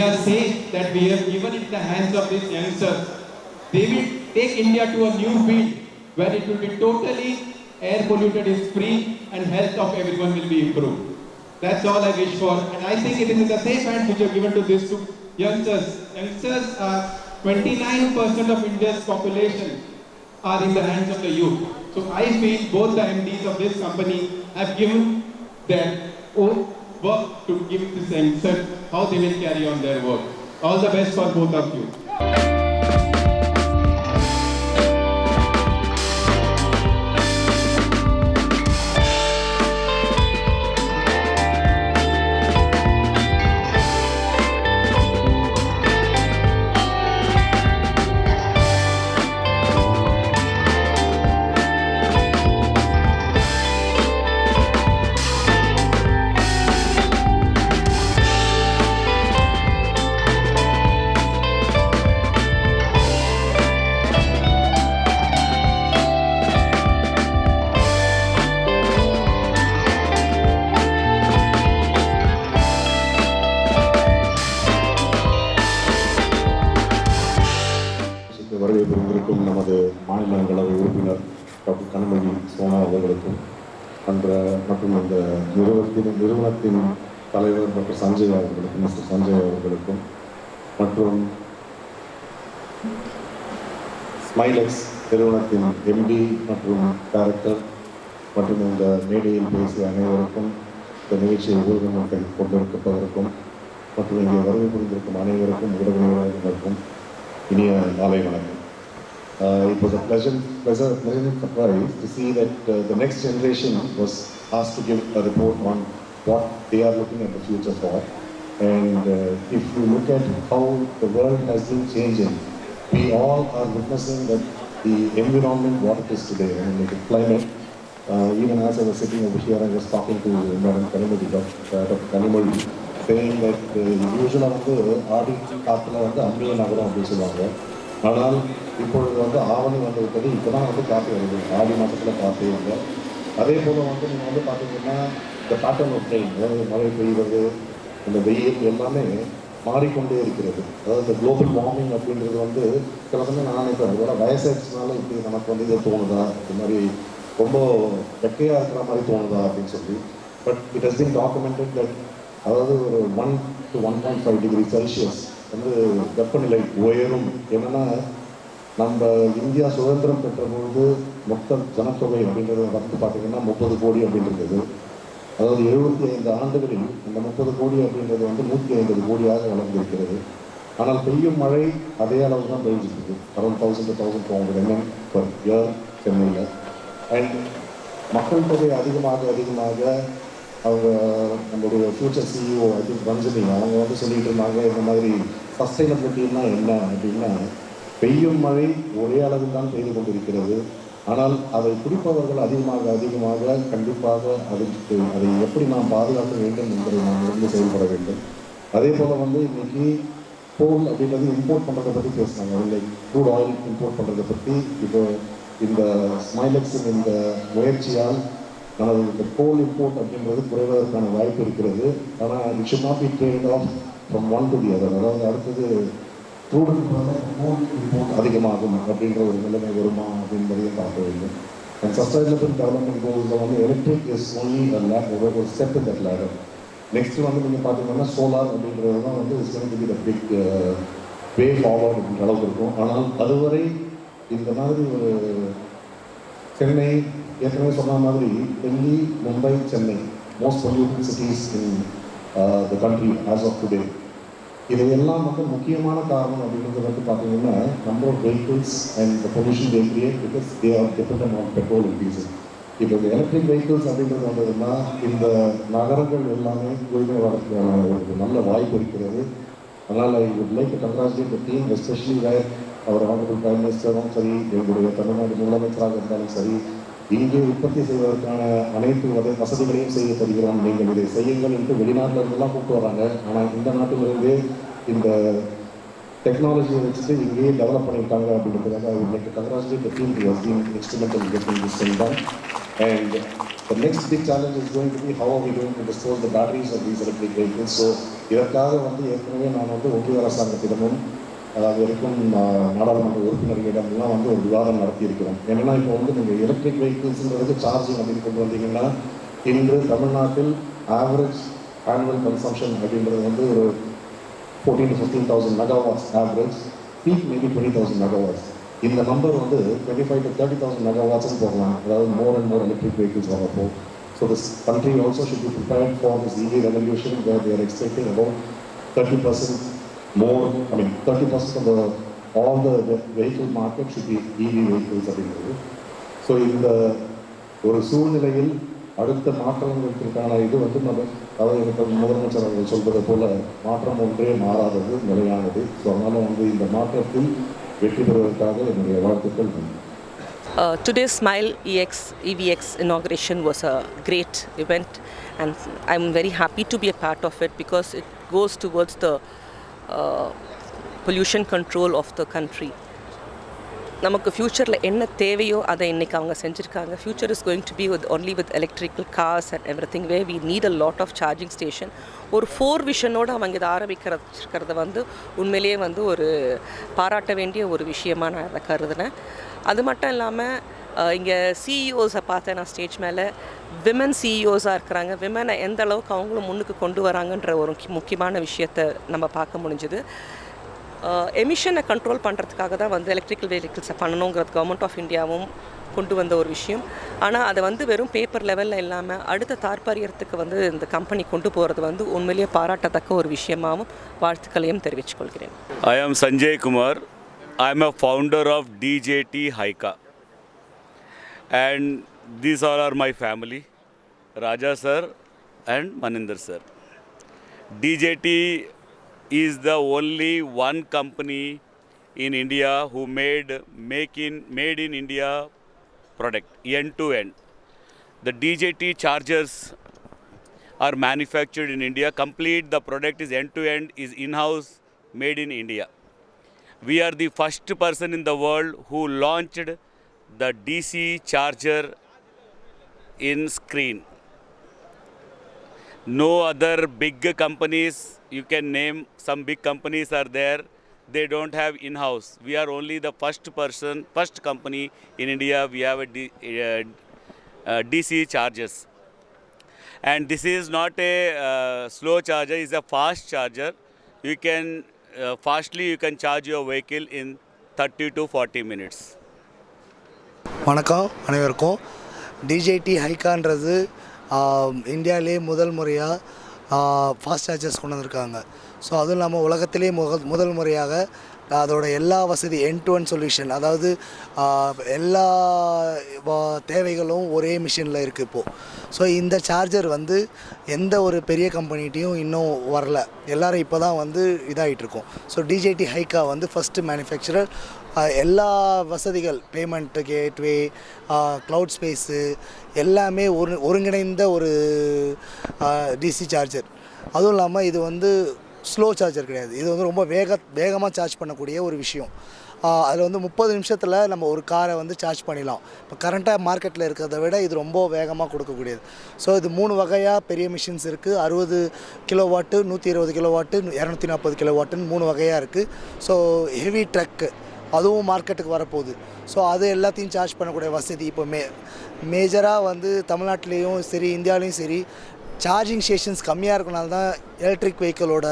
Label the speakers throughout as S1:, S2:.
S1: are saying that we have given in the hands of these youngsters. They will take India to a new field where it will be totally air polluted is free and health of everyone will be improved. That's all I wish for. And I think it is in the safe hands which are given to these two youngsters. Youngsters are 29% of India's population are in the hands of the youth. So I feel both the MDs of this company have given their own work to give this youngster how they will carry on their work. All the best for both of you.
S2: வருகை புரிந்திருக்கும் நமது மாநிலங்களவை உறுப்பினர் doctor கண்மணி சோனா அவர்களுக்கும் அன்ற மற்றும் அந்த நிறுவனத்தின் நிறுவனத்தின் தலைவர் டாக்டர் சஞ்சய் அவர்களுக்கும் மிஸ்டர் சஞ்சய் அவர்களுக்கும் மற்றும் ஸ்மைலெக்ஸ் நிறுவனத்தின் எம்டி மற்றும் டைரக்டர் மற்றும் இந்த மேடையில் பேசிய அனைவருக்கும் இந்த நிகழ்ச்சியை ஊடகங்கள் கொண்டிருப்பதற்கும் மற்றும் இங்கே வருகை புரிந்திருக்கும் அனைவருக்கும் ஊடகங்களுக்கும் இனிய மாலை வணக்கம். Uh, it was a pleasant, pleasant, pleasant surprise to see that uh, the next generation was asked to give a report on what they are looking at the future for. And uh, if you look at how the world has been changing, we all are witnessing that the environment what it is today, I mean, the climate. Uh, even as I was sitting over here, I was talking to Madam Kanimodi, Dr. Dr. Kanimodi, saying that யூஸ்வலாக வந்து ஆடி காற்றுல வந்து அம்பிகை நகரம் அப்படின்னு சொல்லுவாங்க ஆனால் இப்பொழுது வந்து ஆவணி வந்து விட்டது இப்போ தான் வந்து காற்று வருது. ஆடி மாதத்தில் காற்று வந்து அதே போல் வந்து நீங்கள் வந்து பார்த்தீங்கன்னா இந்த பேட்டர்ன் ஆஃப் ட்ரெயின் அதாவது மழை பெய்வது இந்த வெயில் எல்லாமே மாறிக்கொண்டே இருக்கிறது. அதாவது இந்த குளோபல் வார்மிங் அப்படின்றது வந்து சில சமயம் நான் நினைப்பேன் அதோட வயசாயிடுச்சுனால இப்படி நமக்கு வந்து இது தோணுதா? இந்த மாதிரி ரொம்ப வெக்கையாக இருக்கிற மாதிரி தோணுதா அப்படின்னு சொல்லி. But it has been documented that அதாவது ஒரு one to one point five degree Celsius வந்து வெப்பநிலை உயரும். என்னென்னா நம்ம இந்தியா சுதந்திரம் பெற்ற பொழுது மொத்த ஜனத்தொகை அப்படின்றது வந்து பார்த்திங்கன்னா முப்பது கோடி அப்படின்றது. அதாவது எழுபத்தி ஐந்து ஆண்டுகளில் இந்த முப்பது கோடி அப்படின்றது வந்து நூற்றி ஐம்பது கோடியாக வளர்ந்திருக்கிறது. ஆனால் பெய்யும் மழை அதே அளவு தான் பெய்ஞ்சிருக்கு around thousand thousand two hundred mm per year சென்னையில். அண்ட் மக்கள் தொகை அதிகமாக அதிகமாக அவங்க நம்மளுடைய future CEO I think Ranjani அவங்க வந்து சொல்லிட்டு இருந்தாங்க இந்த மாதிரி சஸ்டைனபிலிட்டின்னா என்ன அப்படின்னா பெய்யும் மழை ஒரே அளவில் தான் பெய்து கொண்டிருக்கிறது. ஆனால் அதை குடிப்பவர்கள் அதிகமாக அதிகமாக கண்டிப்பாக அதற்கு அதை எப்படி நாம் பாதுகாக்க வேண்டும் என்பதை நாம் இருந்து செயல்பட வேண்டும். அதே போல் வந்து இன்றைக்கி கோல் அப்படின்றது இம்போர்ட் பண்ணுறதை பற்றி பேசினாங்க இல்லை க்ரூட் ஆயில் இம்போர்ட் பண்ணுறதை பற்றி இப்போ இந்த ஸ்மைலெக்ஸின் இந்த முயற்சியால் நமது இந்த கோல் இம்போர்ட் அப்படின்றது குறைவதற்கான வாய்ப்பு இருக்கிறது. ஆனால் it should not be trade off from one to the other அதாவது அடுத்தது க்ரூடுக்கு கோல் இம்போர்ட் அதிகமாகும் அப்படின்ற ஒரு நிலைமை வருமா அப்படின்றதையும் பார்க்க வேண்டும். அண்ட் சஸ்டைனபிள் டெவலப்மெண்ட் கோல்ஸில் வந்து எலக்ட்ரிக் இஸ் ஒன்லி ஒரு ஸ்டெப் தட் லேடர் நெக்ஸ்ட் வந்து நீங்கள் பார்த்தீங்கன்னா சோலார் அப்படின்றது தான் வந்து is going the big way forward அப்படின்ற அளவுக்கு இருக்கும். ஆனால் அதுவரை இந்த மாதிரி ஒரு சென்னை ஏற்கனவே சொன்ன மாதிரி Delhi Mumbai Chennai most polluted cities in the country as of today இதையெல்லாம் வந்து முக்கியமான காரணம் அப்படின்றது வந்து பார்த்தீங்கன்னா number of vehicles and the pollution they create because they are depend on petrol and diesel இப்போ இந்த எலக்ட்ரிக் வெஹிக்கிள்ஸ் அப்படின்றது வந்ததுன்னா இந்த நகரங்கள் எல்லாமே தூய்மை வளர்ச்சிக்கான ஒரு நல்ல வாய்ப்பு இருக்கிறது. அதனால் I would like to congratulate the team especially where our honourable prime மினிஸ்டரும் சரி எங்களுடைய தமிழ்நாடு முதலமைச்சராக இருந்தாலும் சரி இங்கே உற்பத்தி செய்வதற்கான அனைத்து வத வசதிகளையும் செய்ய தருகிறோம். நீங்கள் இதை செய்யுங்கள் என்று வெளிநாட்டில் இருந்தெல்லாம் கூப்பிட்டு வராங்க ஆனால் இந்த நாட்டிலிருந்தே இந்த டெக்னாலஜியை வச்சுட்டு இங்கேயே டெவலப் பண்ணியிருக்காங்க அப்படின்றதுக்காக I would like congratulate the team has been instrumental getting this time And the next big challenge is going to be how are we இதற்காக வந்து ஏற்கனவே நான் வந்து ஒன்றிய அரசாங்கத்திடமும் அதாவது வரைக்கும் நாடாளுமன்ற உறுப்பினர்களிடம்லாம் வந்து ஒரு விவாதம் நடத்தியிருக்கிறோம். என்னென்னா இப்போ வந்து நீங்கள் எலக்ட்ரிக் வெஹிக்கிள்ஸுங்கிறது சார்ஜிங் அப்படின்னு கொண்டு வந்தீங்கன்னா இன்று தமிழ்நாட்டில் ஆவரேஜ் ஆனுவல் கன்சம்ஷன் அப்படின்றது வந்து ஒரு fourteen to fifteen thousand megawatts average peak maybe twenty thousand megawatts இந்த நம்பர் வந்து twenty five to thirty thousand மெகாவாட்ஸ்னு போகலாம் அதாவது more and more electric vehicles வரப்போ. So this country also should be prepared for this EV revolution where they're expecting about thirty percent more I mean thirty percent of all the vehicle market should be EV vehicles அப்படிங்கிறது so இந்த ஒரு சூழ்நிலையில் அடுத்த மாற்றங்களுக்கான இது வந்து நம்ம அதாவது இப்போ முதலமைச்சர் அவர்கள் சொல்வது போல மாற்றம் ஒன்றே மாறாதது நிலையானது ஸோ அதனால வந்து இந்த மாற்றத்தில் வெற்றி பெறுவதற்காக என்னுடைய வாழ்த்துக்கள் நன்றி
S3: Uh, today's Smile EX EVX inauguration was a great event, and I'm very happy to be a part of it because it goes towards the uh, pollution control of the country நமக்கு ஃப்யூச்சரில் என்ன தேவையோ அதை இன்றைக்கி அவங்க செஞ்சுருக்காங்க. Future is going to be with only with electrical cars and every thing way we need a lot of charging station ஒரு four விஷனோடு அவங்க இதை ஆரம்பிக்கிறத வந்து உண்மையிலேயே வந்து ஒரு பாராட்ட வேண்டிய ஒரு விஷயமாக நான் அதை கருதுனேன் அது மட்டும் இல்லாமல் இங்கே சிஇஓஸை பார்த்தேன் நான் ஸ்டேஜ் மேலே. விமன் சிஇஓஸாக இருக்கிறாங்க. விமனை எந்த அளவுக்கு அவங்களும் முன்னுக்கு கொண்டு வராங்கன்ற ஒரு முக்கியமான விஷயத்தை நம்ம பார்க்க முடிஞ்சுது. எமிஷனை கண்ட்ரோல் பண்ணுறதுக்காக தான் வந்து எலக்ட்ரிக்கல் வெஹிக்கிள்ஸை பண்ணணுங்கிறது கவர்மெண்ட் ஆஃப் இந்தியாவும் கொண்டு வந்த ஒரு விஷயம். ஆனால் அதை வந்து வெறும் பேப்பர் லெவலில் இல்லாமல் அடுத்த தார்பாரியத்துக்கு வந்து இந்த கம்பெனி கொண்டு போகிறது வந்து உண்மையிலேயே பாராட்டத்தக்க ஒரு விஷயமாகவும் வாழ்த்துக்களையும் தெரிவித்துக்கொள்கிறேன்
S4: I am Sanjay Kumar I am a founder of DJD Haiga And these all are my family Raja sir and Maninder sir. DJT is the only one company in India who made make in made in India product end to end. The DJT chargers are manufactured in India. Complete the product is end to end is in-house made in India. We are the first person in the world who launched the DC charger in screen. No other big companies you can name some big companies are there. They don't have in-house. We are only the first person first company in india we have a D, dc chargers. And this is not a uh, slow charger it's a fast charger. You can uh, fastly you can charge your vehicle in 30 to 40 minutes
S5: வணக்கம் அனைவருக்கும். DJD ஹைக்கான்றது இந்தியாவிலே முதல் முறையாக fast chargers கொண்டு வந்திருக்காங்க so அதுவும் இல்லாமல் உலகத்திலே முக முதல் முறையாக அதோட எல்லா வசதி என் டு ஒன் சொல்யூஷன் அதாவது எல்லா தேவைகளும் ஒரே மிஷினில் இருக்குது இப்போது ஸோ இந்த சார்ஜர் வந்து எந்த ஒரு பெரிய கம்பெனிகிட்டையும் இன்னும் வரல. எல்லாரும் இப்போ தான் வந்து இதாகிட்டு இருக்கோம் ஸோ டிஜேடி ஹைக்கா வந்து ஃபஸ்ட்டு மேனுஃபேக்சரர் எல்லா வசதிகள் பேமெண்ட்டு கேட்வே க்ளவுட் ஸ்பேஸு எல்லாமே ஒரு ஒருங்கிணைந்த ஒரு டிசி சார்ஜர் அதுவும் இல்லாமல் இது வந்து ஸ்லோ சார்ஜர் கிடையாது. இது வந்து ரொம்ப வேக வேகமாக சார்ஜ் பண்ணக்கூடிய ஒரு விஷயம். அதில் வந்து முப்பது நிமிஷத்தில் நம்ம ஒரு காரை வந்து சார்ஜ் பண்ணிடலாம். இப்போ கரண்ட்டாக மார்க்கெட்டில் இருக்கிறத விட இது ரொம்ப வேகமாக கொடுக்கக்கூடியது. ஸோ இது மூணு வகையாக பெரிய மிஷின்ஸ் இருக்குது அறுபது கிலோ வாட்டு நூற்றி இருபது கிலோ வாட்டு இரநூத்தி நாற்பது கிலோ வாட்டுன்னு மூணு வகையாக இருக்குது ஸோ ஹெவி ட்ரக்கு அதுவும் மார்க்கெட்டுக்கு வரப்போகுது. ஸோ அது எல்லாத்தையும் சார்ஜ் பண்ணக்கூடிய வசதி இப்போ மே மேஜராக வந்து தமிழ்நாட்டிலையும் சரி இந்தியாவிலையும் சரி சார்ஜிங் ஸ்டேஷன்ஸ் கம்மியாக இருக்கனால தான் எலக்ட்ரிக் வெஹிக்கிளோட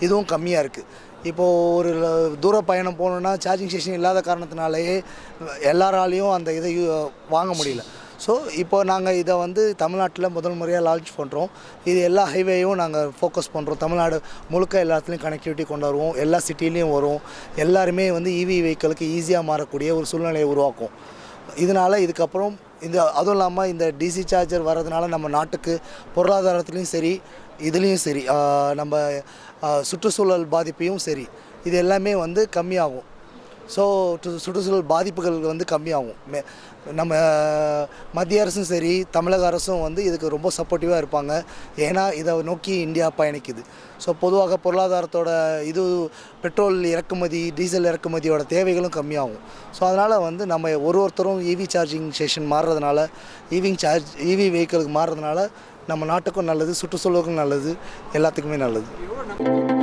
S5: இதுவும் கம்மியாக இருக்குது இப்போது ஒரு தூர பயணம் போகணுன்னா சார்ஜிங் ஸ்டேஷன் இல்லாத காரணத்தினாலேயே எல்லாராலையும் அந்த இதை யூ- வாங்க முடியல. ஸோ இப்போ நாங்கள் இதை வந்து தமிழ்நாட்டில் முதல் முறையாக லான்ச் பண்ணுறோம் இது எல்லா ஹைவேயும் நாங்கள் ஃபோக்கஸ் பண்ணுறோம் தமிழ்நாடு முழுக்க எல்லாத்துலேயும் கனெக்டிவிட்டி கொண்டு வருவோம். எல்லா சிட்டிலையும் வரும். எல்லாருமே வந்து இவி வெஹிக்கிளுக்கு ஈஸியாக மாறக்கூடிய ஒரு சூழ்நிலையை உருவாக்கும். இதனால் இதுக்கப்புறம் இந்த அதுவும் இல்லாமல் இந்த டிசி சார்ஜர் வர்றதுனால நம்ம நாட்டுக்கு பொருளாதாரத்துலேயும் சரி இதுலேயும் சரி நம்ம சுற்றுச்சூழல் பாதிப்பையும் சரி இது எல்லாமே வந்து கம்மியாகும். ஸோ சுற்றுச்சூழல் பாதிப்புகள் வந்து கம்மியாகும். மே- நம்ம மத்திய அரசும் சரி தமிழக அரசும் வந்து இதுக்கு ரொம்ப சப்போர்ட்டிவாக இருப்பாங்க. ஏன்னா இதை நோக்கி இந்தியா பயணிக்குது. ஸோ பொதுவாக பொருளாதாரத்தோட இது பெட்ரோல் இறக்குமதி டீசல் இறக்குமதியோட தேவைகளும் கம்மியாகும். ஸோ அதனால் வந்து நம்ம ஒரு ஒருத்தரும் இவி சார்ஜிங் ஸ்டேஷன் மாறுறதுனால ஈவிங் சார்ஜ் இவி வெஹிக்கிளுக்கு மாறுறதுனால நம்ம நாட்டுக்கும் நல்லது சுற்றுச்சூழலுக்கும் நல்லது எல்லாத்துக்குமே நல்லது.